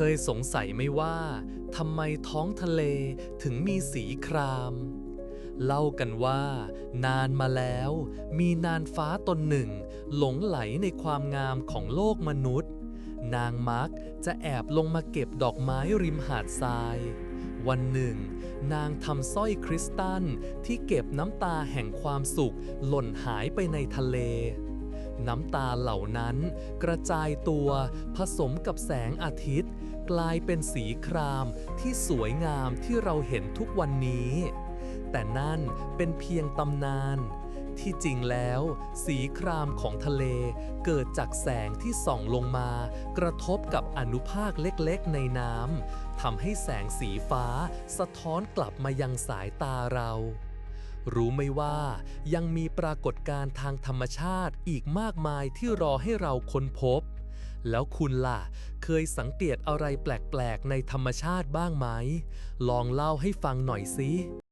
เคยสงสัยไหมว่าทำไมท้องทะเลถึงมีสีคราม เล่ากันว่า นานมาแล้ว มีนานฟ้าตนหนึ่ง หลงไหลในความงามของโลกมนุษย์ นางมักจะแอบลงมาเก็บดอกไม้ริมหาดทราย วันหนึ่ง นางทำสร้อยคริสตัลที่เก็บน้ำตาแห่งความสุข หล่นหายไปในทะเล น้ำตาเหล่านั้น กระจายตัวผสมกับแสงอาทิตย์ กลายเป็นสีครามที่สวยงามที่เราเห็นทุกวันนี้ แต่นั่นเป็นเพียงตำนาน ที่จริงแล้ว สีครามของทะเลเกิดจากแสงที่ส่องลงมา กระทบกับอนุภาคเล็กๆ ในน้ำทำให้แสงสีฟ้าสะท้อนกลับมายังสายตาเรา รู้ไหมว่ายังมีปรากฏการณ์ทางธรรมชาติอีกมากมายที่รอให้เราค้นพบ แล้วคุณล่ะ เคยสังเกตอะไรแปลก ๆ ในธรรมชาติบ้างไหม ลองเล่าให้ฟังหน่อยสิ